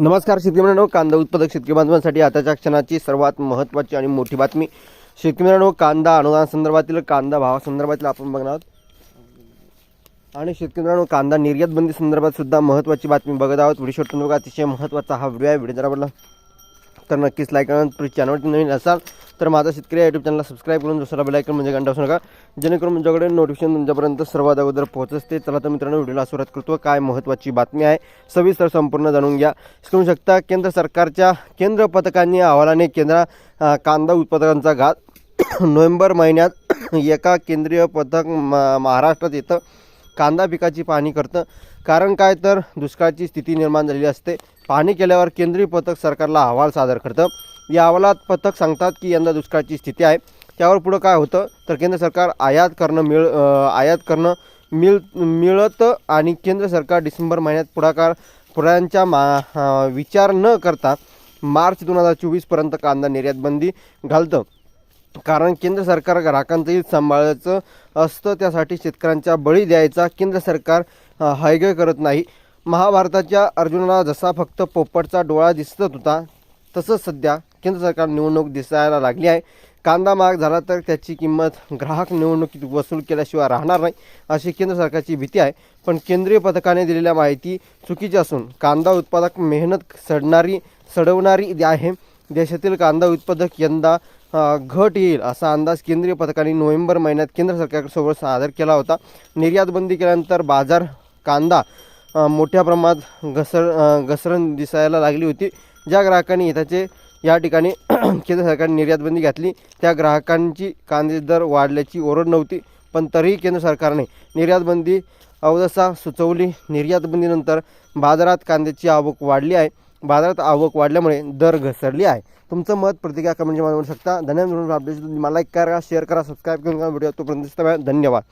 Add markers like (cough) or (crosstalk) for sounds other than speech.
नमस्कार शेतकरी मित्रांनो कांदा उत्पादक शेतकरी बांधवांसाठी आताच्या क्षणाची सर्वात महत्त्वाची आणि मोठी बातमी. शेतकरी मित्रांनो कांदा अनुदान संदर्भातील कांदा भावासंदर्भातील आपण बघणार आहोत. आणि शेतकरी मित्रांनो कांदा निर्यात बंदी संदर्भात सुद्धा महत्त्वाची बातमी बघत आहोत. व्हिडिओ शेवटून अतिशय महत्त्वाचा हा व्हिडिओ आहे. व्हिडिओ जर आवडला तर नक्कीच लाईक करा. प्लीज चॅनलवरती नवीन असाल तर माझा शेतकरी यूट्यूब चॅनलला सबस्क्राईब करून दुसरा बेलायकन म्हणजे घंटा असू नका जेणेकरून तुमच्याकडे नोटिफिकेशन तुमच्यापर्यंत सर्वात अगोदर पोहोचते चला तर मित्रांनो व्हिडिओला सुरुवात करतो. काय महत्त्वाची बातमी आहे सविस्तर संपूर्ण जाणून घ्या. करू शकता केंद्र सरकारच्या केंद्र पथकांनी अहवालाने केंद्र कांदा उत्पादकांचा घात (coughs) नोव्हेंबर महिन्यात (coughs) एका केंद्रीय पथक म- महाराष्ट्रात येतं. कांदा पिकाची पाहणी करतं. कारण काय? तर दुष्काळाची स्थिती निर्माण झालेली असते. पाहणी केल्यावर केंद्रीय पथक सरकारला अहवाल सादर करतं. या अहवालात पथक सांगतात की यंदा दुष्काळाची स्थिती आहे. त्यावर पुढं काय होतं? तर केंद्र सरकार आयात करणं मिळ आयात करणं मिळ मिळतं आणि केंद्र सरकार डिसेंबर महिन्यात पुढाकार पुढ्यांच्या मा विचार न करता मार्च दोन हजार चोवीसपर्यंत कांदा निर्यात बंदी घालतं. कारण केंद्र सरकार ग्राहकांचं हित सांभाळायचं असतं त्यासाठी शेतकऱ्यांच्या बळी द्यायचा केंद्र सरकार हायगय करत नाही. महाभारताच्या अर्जुनाला जसा फक्त पोपटचा डोळा दिसत होता तसंच सध्या केंद्र सरकार निवडणूक दिसायला लागली आहे. कांदा महाग झाला तर त्याची किंमत ग्राहक निवडणुकीत वसूल केल्याशिवाय राहणार नाही अशी केंद्र सरकारची भीती आहे. पण केंद्रीय पथकाने दिलेल्या माहिती चुकीची असून कांदा उत्पादक मेहनत सडणारी सडवणारी आहे. देशातील कांदा उत्पादक यंदा घट येईल असा अंदाज केंद्रीय पथकाने नोव्हेंबर महिन्यात केंद्र सरकारसोबत सादर केला होता. निर्यात बंदी केल्यानंतर बाजार कांदा मोठ्या प्रमाणात घसर घसरण दिसायला लागली होती. ज्या ग्राहकांनी हिताचे या ठिकाणी (clears throat) केंद्र सरकारने निर्यातबंदी घातली त्या ग्राहकांची कांद्याचे दर वाढल्याची ओरड नव्हती. पण तरीही केंद्र सरकारने निर्यातबंदी अवदसा सुचवली. निर्यातबंदीनंतर बाजारात कांद्याची आवक वाढली आहे. बाजारात आवक वाढल्यामुळे दर घसरली आहे. तुमचं मत प्रतिक्रिया कमेंटच्या माध्यमातून शकता धन्यवाद मला लाईक करा शेअर करा सबस्क्राईब करून व्हिडिओ तोपर्यंत धन्यवाद.